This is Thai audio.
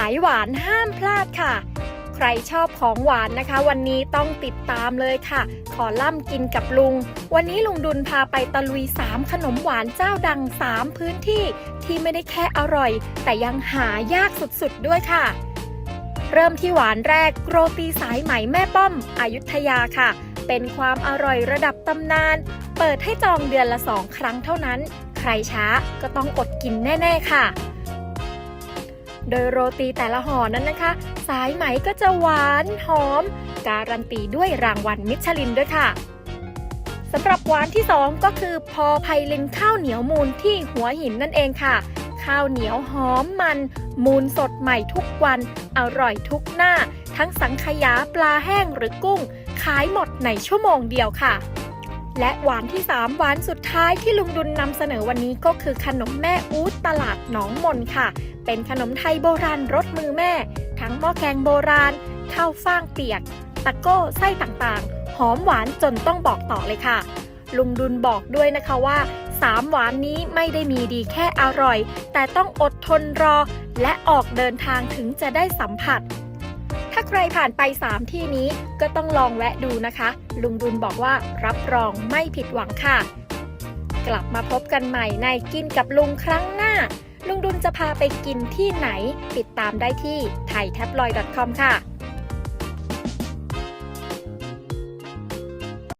ายหวานห้ามพลาดค่ะ ใครชอบของหวานนะคะ วันนี้ต้องติดตามเลยค่ะ ขอล่ำกินกับลุง วันนี้ลุงดุลพาไปตะลุย 3 ขนมหวานเจ้าดัง 3 พื้นที่ที่ไม่ได้แค่อร่อย แต่ยังหายากสุดๆด้วยค่ะ เริ่มที่หวานแรกโรตีสายไหมแม่ป้อมอยุธยาค่ะ เป็นความอร่อยระดับตำนาน เปิดให้จองเดือนละ2ครั้งเท่านั้น ใครช้าก็ต้องอดกินแน่ ๆ ค่ะ โดยโรตีแต่ละห่อนั้นนะคะ สายไหมก็จะหวานหอม การันตีด้วยรางวัลมิชลินด้วยค่ะสำหรับหวานที่ 2 ก็คือพอไพลินข้าวเหนียวมูลที่หัวหินนั่นเองค่ะ ข้าวเหนียวหอมมัน มูลสดใหม่ทุกวัน อร่อยทุกหน้า ทั้งสังขยาปลาแห้งหรือกุ้ง ขายหมดในชั่วโมงเดียวค่ะ และหวานที่ 3 หวานสุดท้ายที่ลุงดุลนำเสนอวันนี้ก็คือขนมแม่อู๊ดตลาดหนองมนค่ะ เป็นขนมไทยโบราณรสมือแม่ ทั้งหม้อแกงโบราณข้าวฟ่างเปียก ตะโก้ไส้ต่างๆ หอมหวานจนต้องบอกต่อเลยค่ะ ลุงดุลบอกด้วยนะคะว่า 3 หวานนี้ไม่ได้มีดีแค่อร่อย แต่ต้องอดทนรอ และออกเดินทางถึงจะได้สัมผัส ใครผ่านไป 3 ที่นี้ก็ต้องลองแวะดูนะคะ ลุงดุลบอกว่ารับรองไม่ผิดหวังค่ะ กลับมาพบกันใหม่ในกินกับลุงครั้งหน้า ลุงดุลจะพาไปกินที่ไหน ติดตามได้ที่ thaitabloi.com ค่ะ